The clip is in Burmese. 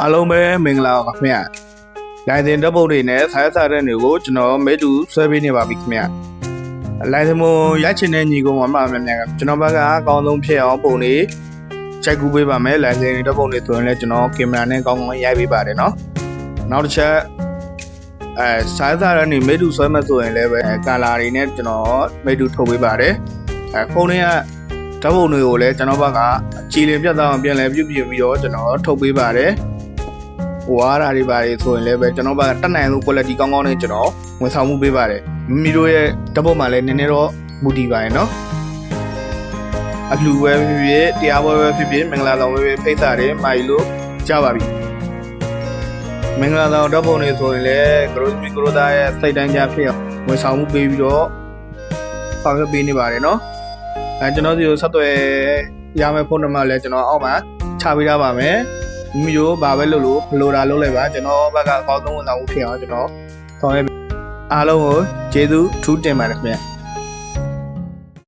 အားလုံးပဲမင်္ဂလာပါခင်ဗျာလိုင်စင်ဓာတ်ပုံတွေနဲ့ဆိုင်းစာတဲ့တွေကိုကျွန်တော်မဲတူဆွဲပေးနေပါပြီခင်ဗျာလိုင်စင်မရိုက်ချင်တဲ့ညီကောင်မမများများကကျွန်တော်ဘက်ကအကောင်းဆုံးဖြစ်အောင်ပုံတွေချက်ကူပေးပါမယ်လိုင်စင်ဓာတ်ပုံတွေဆိုရင်လည်းကျွန်တော်ကင်မရာနဲ့ကောင်းကောင်းရိုက်ပေးပါတယ်နော်နောက်တစ်ချက်အဲဆိုင်းစာတဲ့နေမဲတူဆွဲမှဆိုရင်လည်းပဲကာလာတွေနဲ့ကျွန်တော်မဲတူထုတ်ပေးပါတယ်အဲဖုန်းတွေကဓာတ်ပုံတွေကိုလည်းကျွန်တော်ဘက်ကကြည်လင်ပြတ်သားအောင်ပြန်လည်ပြုပြင်ပြီးတော့ကျွန်တော်ထုတ်ပေးပါတယ် ဟိုအားဓာတ်တွေပါတွေဆိုရင်လည်းပဲကျွန်တော်ကတက်နိုင်လို့ quality ကောင်းကောင်းနဲ့ကျွန်တော်ဝန်ဆောင်မှုပေးပါတယ်မိမိတို့ရဲ့တက်ဖို့မှလည်းနည်းနည်းတော့မူတည်ပါရဲ့နော်အလှူပဲဖြစ်ဖြစ်တရားပွဲပဲဖြစ်ဖြစ်မင်္ဂလာဆောင်ပဲဖြစ်ဖိတ်စာတွေမာရီလို့ကြပါပြီမင်္ဂလာဆောင်ဓာတ်ပုံတွေဆိုရင်လည်းဂရိုမီဂရိုသားရဲ့စိတ်တိုင်းကြဖြစ်အောင်ဝန်ဆောင်မှုပေးပြီးတော့ဆောင်ရွက်ပေးနေပါတယ်နော်အဲကျွန်တော်စီကိုဆက်သွယ်ရမယ့်ဖုန်းနံပါတ်လည်းကျွန်တော်အောက်မှာချပေးထားပါမယ် မိမိတို့ဘာပဲလုပ်လို့ဘလိုတာလုပ်လိုက်ပါကျွန်တော်ဘက်ကအကောင်းဆုံးဝန်ဆောင်မှုဖြစ်အောင်ကျွန်တော်ဆောင်ရွက်အားလုံးကိုကျေးဇူးထူးတင်ပါတယ်ခင်ဗျ